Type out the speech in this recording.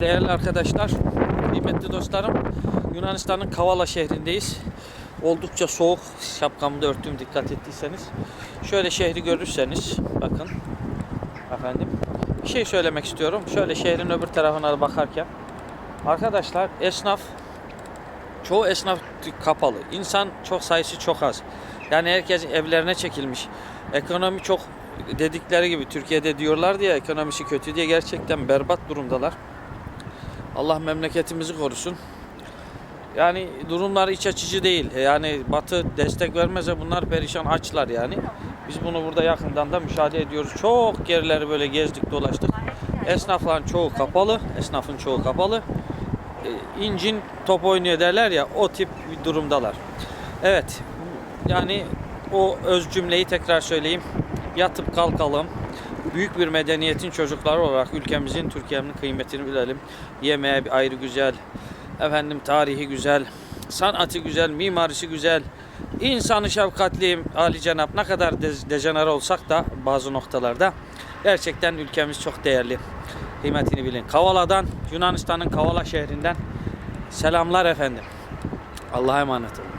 Değerli arkadaşlar, kıymetli dostlarım, Yunanistan'ın Kavala şehrindeyiz. Oldukça soğuk, şapkamı da örttüm dikkat ettiyseniz. Şöyle şehri görürseniz, bakın efendim. Bir şey söylemek istiyorum. Şöyle şehrin öbür tarafına bakarken. Arkadaşlar esnaf, çoğu esnaf kapalı. İnsan çok sayısı çok az. Yani herkes evlerine çekilmiş. Ekonomi çok dedikleri gibi Türkiye'de diyorlar diye ekonomisi kötü diye gerçekten berbat durumdalar. Allah memleketimizi korusun. Yani durumlar iç açıcı değil. Yani Batı destek vermese bunlar perişan açlar yani. Biz bunu burada yakından da müşahede ediyoruz. Çok yerleri böyle gezdik dolaştık. Esnafların çoğu kapalı. Esnafın çoğu kapalı. E, incin top oynuyor derler ya o tip bir durumdalar. Evet yani o öz cümleyi tekrar söyleyeyim. Yatıp kalkalım. Büyük bir medeniyetin çocukları olarak ülkemizin, Türkiye'nin kıymetini bilelim. Yemeği bir ayrı güzel, efendim tarihi güzel, sanatı güzel, mimarisi güzel, insanı şefkatli, Ali Cenap ne kadar de- dejenere olsak da bazı noktalarda gerçekten ülkemiz çok değerli. Kıymetini bilin. Kavala'dan, Yunanistan'ın Kavala şehrinden selamlar efendim. Allah'a emanet olun.